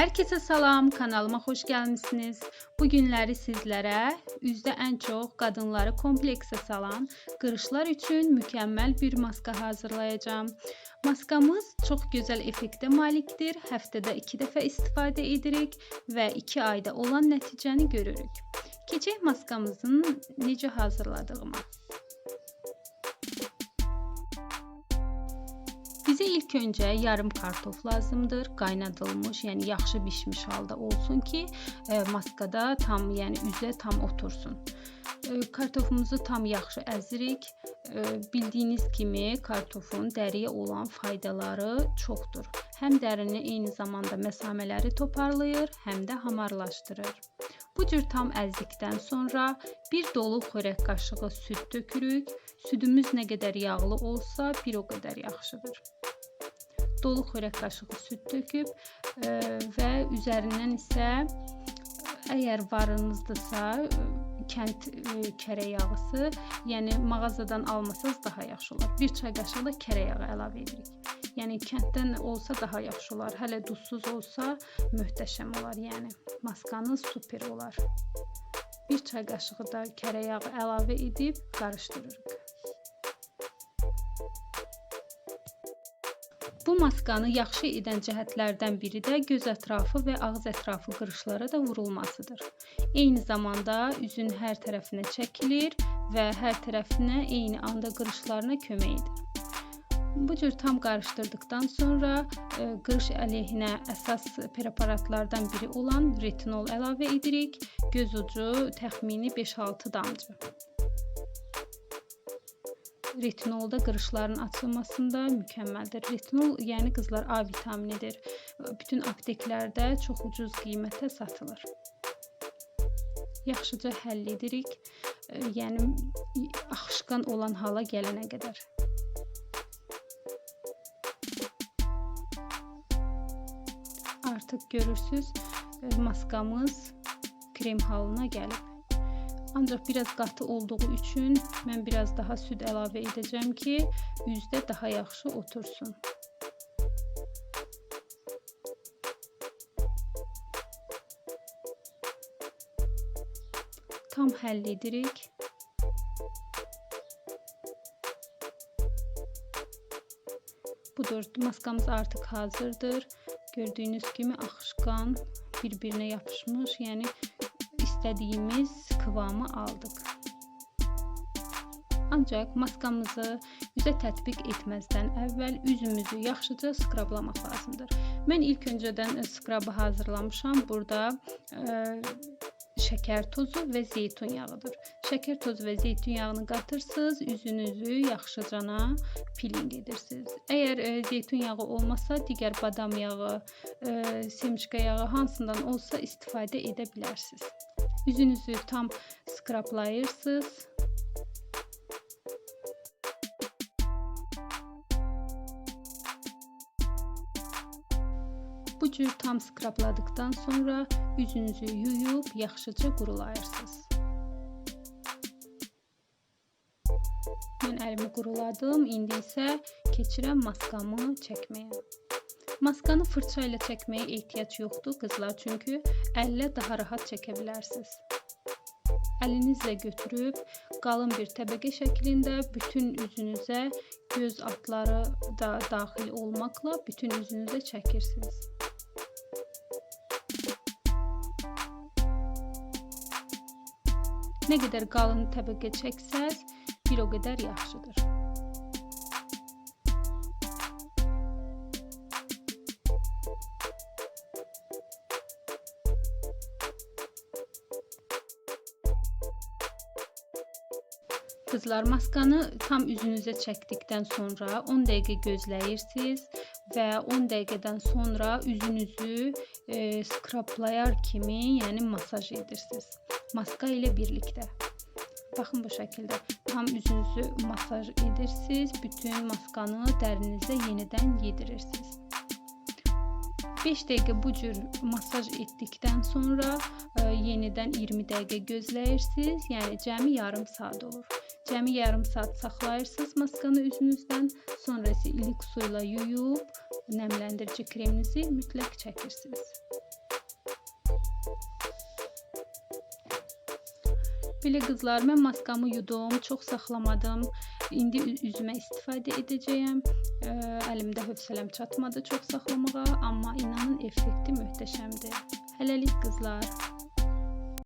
Herkese salam, kanalıma hoş gelmişsiniz. Bu günləri sizlərə üzdə ən çox qadınları salan qırışlar üçün mükəmməl bir maska hazırlayacağım. Maskamız çox gözəl effektə malikdir. Həftədə 2 dəfə istifadə edirik və 2 ayda olan nəticəni görürük. Keçək maskamızın necə hazırladığıma. İlk önce yarım kartof lazımdır. Qaynadılmış, yəni yaxşı bişmiş halda olsun ki, e, maskada tam, yəni üzə tam otursun. E, kartofumuzu tam yaxşı əzirik. E, bildiyiniz kimi kartofun dəriyə olan faydaları çoxdur. Həm dərini eyni zamanda məsamələri toparlayır, həm də hamarlaşdırır. Bu cür tam əzdikdən sonra bir dolu xörək qaşığı süd tökürük. Südümüz nə qədər yağlı olsa, bir o qədər yaxşıdır dolu xörək qaşığı süd töküb e, və üzərindən isə əgər varınızdısa kənd e, kərə yağısı, yəni mağazadan almasanız daha yaxşı olar. 1 çay qaşığı da kərə yağı əlavə edirik. Yəni kənddən olsa daha yaxşı olar. Hələ duzsuz olsa möhtəşəm olar. Yəni maskanız super olar. 1 çay qaşığı da kərə yağı əlavə edib qarışdırırıq. Bu maskanı yaxşı edən cəhətlərdən biri də göz ətrafı və ağız ətrafı qırışlara da vurulmasıdır. Eyni zamanda üzün hər tərəfinə çəkilir və hər tərəfinə eyni anda qırışlarına kömək edir. Bu cür tam qarışdırdıqdan sonra e, qırış əleyhinə əsas preparatlardan biri olan retinol əlavə edirik. Göz ucu təxmini 5-6 damcı. Retinol da qırışların açılmasında mükəmməldir. Retinol, yəni qızlar A vitaminidir. Bütün apteklərdə çox ucuz qiymətə satılır. Yaxşıca həll edirik. Yəni axışqan olan hala gələnə qədər. Artıq görürsüz, maskamız krem halına gəlib. Ancaq biraz qatı olduğu üçün mən biraz daha süd əlavə edəcəm ki, üzdə daha yaxşı otursun. Tam həll edirik. Budur, maskamız artıq hazırdır. Gördüyünüz kimi axışqan bir-birinə yapışmış, yəni istədiyimiz kıvamı aldıq. Ancaq maskamızı üzə tətbiq etməzdən əvvəl üzümüzü yaxşıca skrablamaq lazımdır. Mən ilk öncədən skrabı hazırlamışam. Burada ə, şəkər tozu və zeytun yağıdır. Şəkər tozu və zeytun yağını qatırsınız, üzünüzü yaxşıcana piling edirsiniz. Əgər ə, zeytun yağı olmasa, digər badam yağı, ə, semçka yağı hansından olsa istifadə edə bilərsiniz. Yüzünüzü tam skraplayırsınız. Bu cür tam skrapladıktan sonra yüzünüzü yuyub yaxşıca qurulayırsınız. Mən əlimi quruladım. İndi isə keçirəm maskamı çəkməyə. Maskanı fırça ilə çəkməyə ehtiyac yoxdur qızlar, çünki əllə daha rahat çəkə bilərsiniz. Əlinizlə götürüb qalın bir təbəqə şəklində bütün üzünüzə göz altları da daxil olmaqla bütün üzünüzə çəkirsiniz. Nə qədər qalın təbəqə çəksəz, bir o qədər yaxşıdır. Kızlar maskanı tam üzünüze çektikten sonra 10 dəqiqə gözləyirsiniz və 10 dəqiqədən sonra üzünüzü e, skraplayar kimi, yəni masaj edirsiniz. Maska ilə birlikdə. Baxın bu şəkildə tam üzünüzü masaj edirsiniz, bütün maskanı dərinizə yenidən yedirirsiniz. 5 dəqiqə bu cür masaj etdikdən sonra ə, yenidən 20 dəqiqə gözləyirsiniz. Yəni cəmi yarım saat olur. Cəmi yarım saat saxlayırsınız maskanı üzünüzdən, sonra isə ilik su ilə yuyub nəmləndirici kreminizi mütləq çəkirsiniz. Belə qızlar, mən maskamı yudum, çox saxlamadım. İndi üzümə istifadə edəcəyəm. Ə, Əlimdə hövsələm çatmadı çox saxlamağa, amma inanın effekti möhtəşəmdir. Hələlik qızlar.